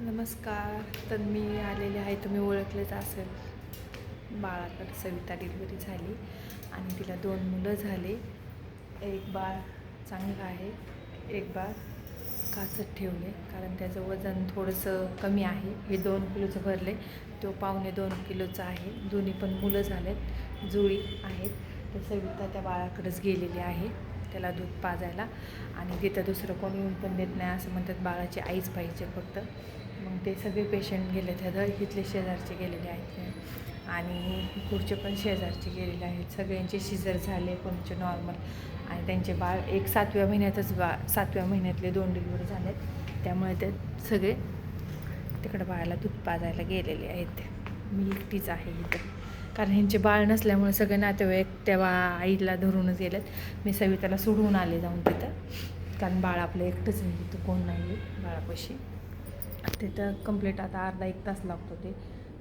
नमस्कार. तर मी आलेले आहे. तुम्ही ओळखलेच असेल. बाळाकडे सविता डिलिव्हरी झाली आणि तिला दोन मुलं झाले. एक बाळ चांगलं आहे. एक बाळ काचत ठेवले. कारण त्याचं वजन थोडंसं कमी आहे. हे दोन किलोचं भरले. तो पावणे दोन किलोचा आहे. दोन्ही पण मुलं झालेत. जुळी आहेत. तर सविता त्या बाळाकडेच गेलेली आहे. त्याला दूध पाजायला. आणि तिथं दुसरं कोणी येऊन पण देत नाही. असं म्हणतात बाळाची आईच पाहिजे फक्त. मग ते सगळे पेशंट गेले आहेत इथले शेजारचे गेलेले आहेत आणि पुढचे पण शेजारचे गेलेले आहेत. सगळ्यांचे शिजर झाले कोणचे नॉर्मल आणि त्यांचे बाळ एक सातव्या महिन्यातच बा सातव्या महिन्यातले दोन डिलिव्हरी झालेत. त्यामुळे ते सगळे तिकडं बाळाला दूध पाजायला गेलेले आहेत. मी एकटीच आहे इथं. कारण ह्यांचे बाळ नसल्यामुळे सगळे नातेवाईक तेव्हा आईला धरूनच गेलेत. मी सविताला सोडवून आले जाऊन तिथं. कारण बाळ आपलं एकटंच आहे. तिथं कोण नाही आहे बाळापाशी. तिथं कंप्लीट आता अर्धा एक तास लागतो ते.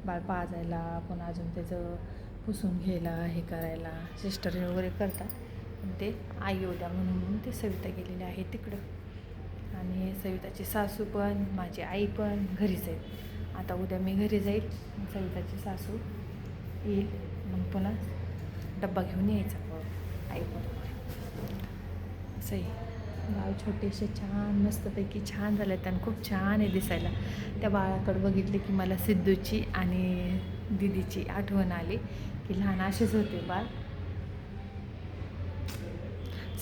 बाळ पाजायला पण अजून त्याचं पुसून घ्यायला हे करायला सिस्टर वगैरे करतात. पण ते आई होत्या म्हणून ते सविता गेलेले आहे तिकडं. आणि सविताची सासू पण माझी आई पण घरीच आहेत. आता उद्या मी घरी जाईल सविताची सासू येईल. मग पुन्हा डब्बा घेऊन यायचा. आई आईबरोबर सही बाळ छोटेसे छान मस्तपैकी छान झाले आणि खूप छान आहे दिसायला. त्या बाळाकडं बघितले की मला सिद्धूची आणि दिदीची आठवण आली की लहान असेच होते बाळ.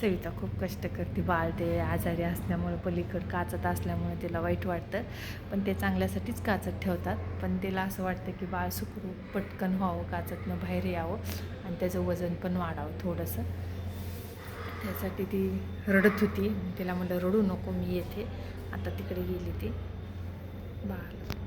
सविता खूप कष्ट करते बाळ ते आजारी असल्यामुळं पलीकड काचत असल्यामुळे तिला वाईट वाटतं. पण ते चांगल्यासाठीच काचत ठेवतात. पण तिला असं वाटतं की बाळ सुखरूप पटकन व्हावं काचतनं बाहेर यावं आणि त्याचं वजन पण वाढावं थोडंसं. त्यासाठी ती रडत होती. तिला म्हटलं रडू नको मी येते. आता तिकडे गेली ती. बाळाला